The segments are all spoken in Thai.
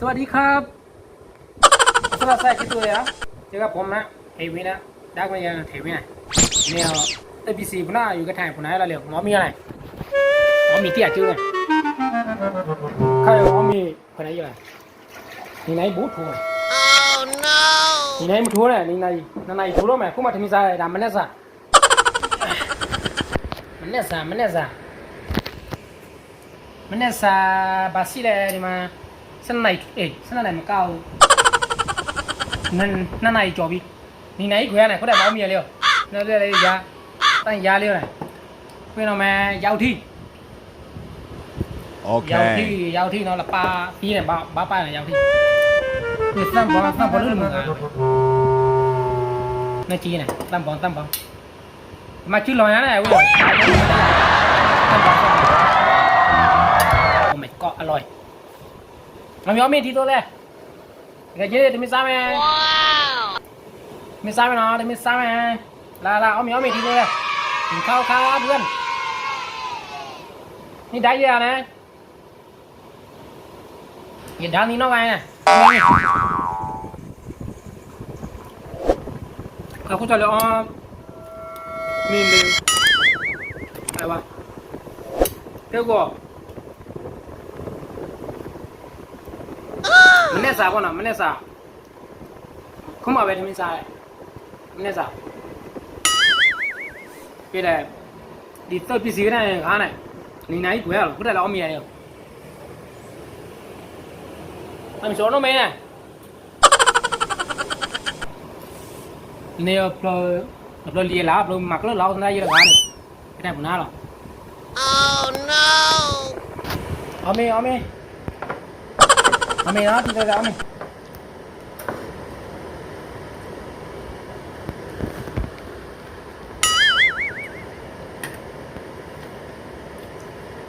สวัสดีครับสำหรับใส่คลิปตัวเลยนะเจอกับผมนะเทวินะดักมายาเทวินะเนี่ยเอพีซีพน้าอยู่กับถ่ายผมนะเราเรียกหมอมีอะไรหมอมีที่อาจิ้วเลยข้าวหมอมีคนไหนอยู่ไรนี่ไหนบูทูเลยนี่ไหนบูทูเลยนี่ไหนนั่นไหนทูรู้ไหมคุณมาทำมิซาดำมันเนี่ยซะมันเนี่ยซะมันเนี่ยซะมันเนี่ยซะบาซิเลยนี่มา sân này ê sân này mà cao. Nên nó này cho bị nhìn này khỏe này có đẹp bao mía liều nó đây đây giá tăng giá liều này. Quên nào mà giao thi. Ok. Giao thi giao thi nó là ba phi này ba ba ba này giao thi. Thì tam bóng tam bóng luôn nó chi này tam bóng tam bóng mà chứ lòi này à, quên हम यो मेथी तो ले गजे तुम सामे तुम सामे ना तुम सामे ला ला เอาเหมียวเมทีเลยกินข้าวครัเพื่อน นี่ได้เยอะนะหยิบด้านนี้นอกไปนะขอบคุณจะเลยอ๋อนี่ลืมอะไรวะเดี๋ยวก่อ နေ့စားပေါ့နော်မနေ့စားခုမှပဲထမင်းစားတယ်မနေ့စားပြတယ်ဒီတော့ပစ္စည်းကလည်းခါနိုင်နေနိုင်ခွဲရလို့ခုတက်တော့မရရဘူးအမ်ကျော်တော့မင်းနေရပလပလလီလာပလမကလလောက်စနေရကားတယ်အဲ့ဒါဘုနာတော့ Oh no! အမေအမေ Ami đó, tôi đó mày.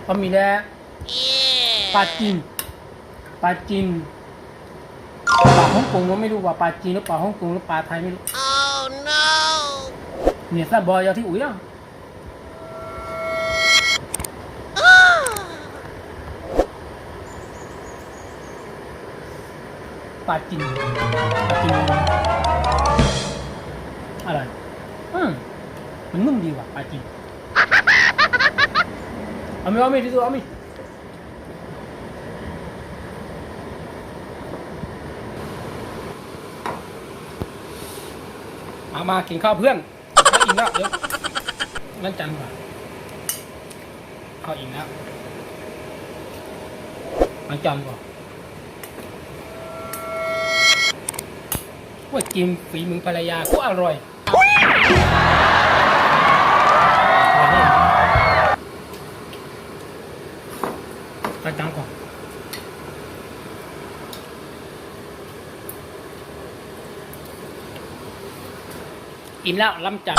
Ami đó. Ba chim. Ba chim. ปลาฮ่องกงก็ไม่รู้ว่าปลาจีนหรือปลาฮ่องกงหรือปลาไทยไม่รู้เนี่ยซาบอยอยู่ที่อุ้ยอะ ปลาจีนปลาจีนอะไรอืมมันนุ่มดีว่ะปลาจีนเอาไม่เอาไม่ที่ตัวเอาไม่มามากินข้าวเพื่อนข้าวอิ่มแล้วเดี๋ยวนั่นจันว่ะข้าวอิ่มแล้วนั่นจันว่ะ ว่ากินฝีมือภรรยาก็อร่อยตัดจังก่อนอิ่มแล้วล้ำจัง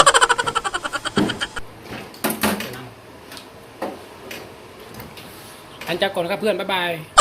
อันจากก่อนครับเพื่อน บ๊ายบาย